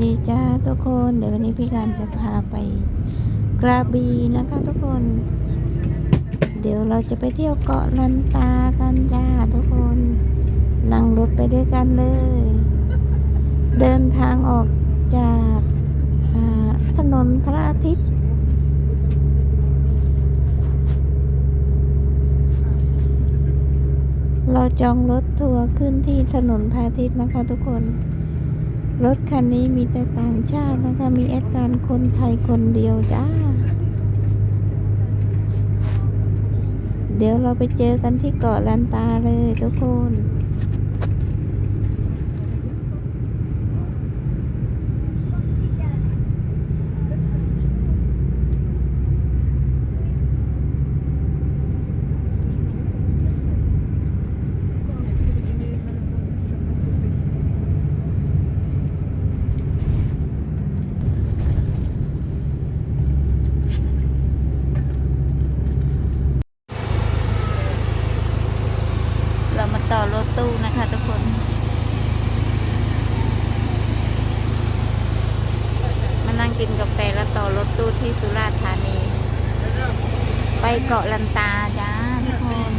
ดีจ้าทุกคน เดี๋ยววันนี้พี่การจะพาไปกระบี่นะคะทุกคน เดี๋ยวเราจะไปเที่ยวเกาะลันตากันจ้าทุกคนนั่งรถไปด้วยกันเลย เดินทางออกจากถนนพระอาทิตย์ เราจองรถทัวร์ขึ้นที่ถนนพระอาทิตย์นะคะทุกคน รถคันนี้มีแต่ต่างชาตินะคะ มีแอดการคนไทยคนเดียวจ้า เดี๋ยวเราไปเจอกันที่เกาะลันตาเลยทุกคน ถตู้นะคะทุกคน มานั่งกินกาแฟแล้วต่อรถตู้ที่สุราษฎร์ธานี ไปเกาะลันตาจ้าทุกคน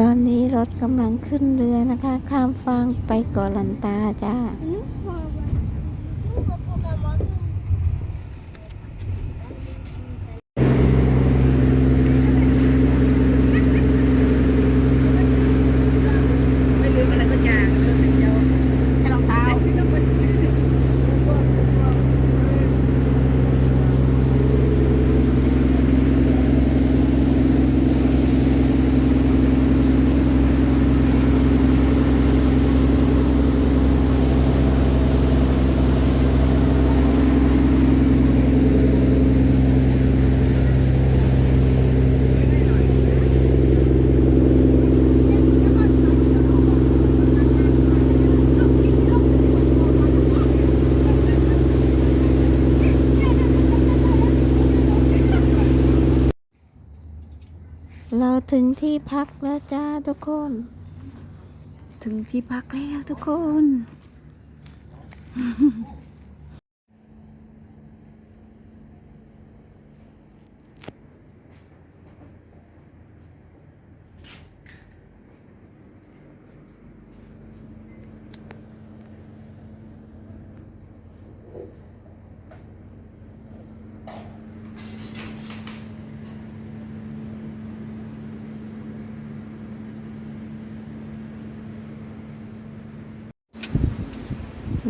ตอนนี้รถกำลังขึ้นเรือนะคะ ข้ามฟากไปเกาะลันตาจ้า ไม่ลืมอะไรสักอย่างลืมอย่างเดียวแค่รองเท้า เราถึงที่พักแล้วจ้าทุกคน ถึงที่พักแล้วทุกคน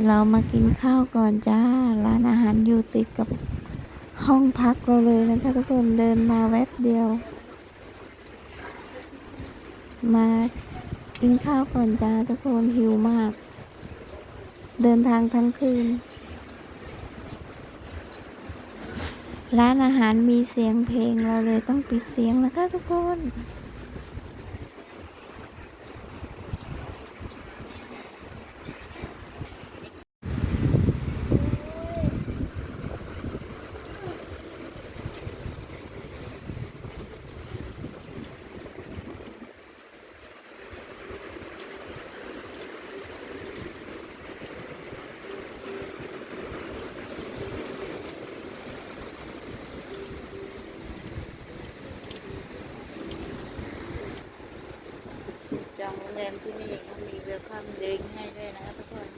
เรามากินข้าวก่อนจ้า ร้านอาหารอยู่ติดกับห้องพักเราเลยนะคะทุกคนเดินมาแวบเดียว มากินข้าวก่อนจ้าทุกคนหิวมาก เดินทางทั้งคืน ร้านอาหารมีเสียงเพลงเราเลยต้องปิดเสียงนะคะทุกคน รงแรมที่นี่เขามีเวลคัมดริงให้ด้วยนะคะทุกคน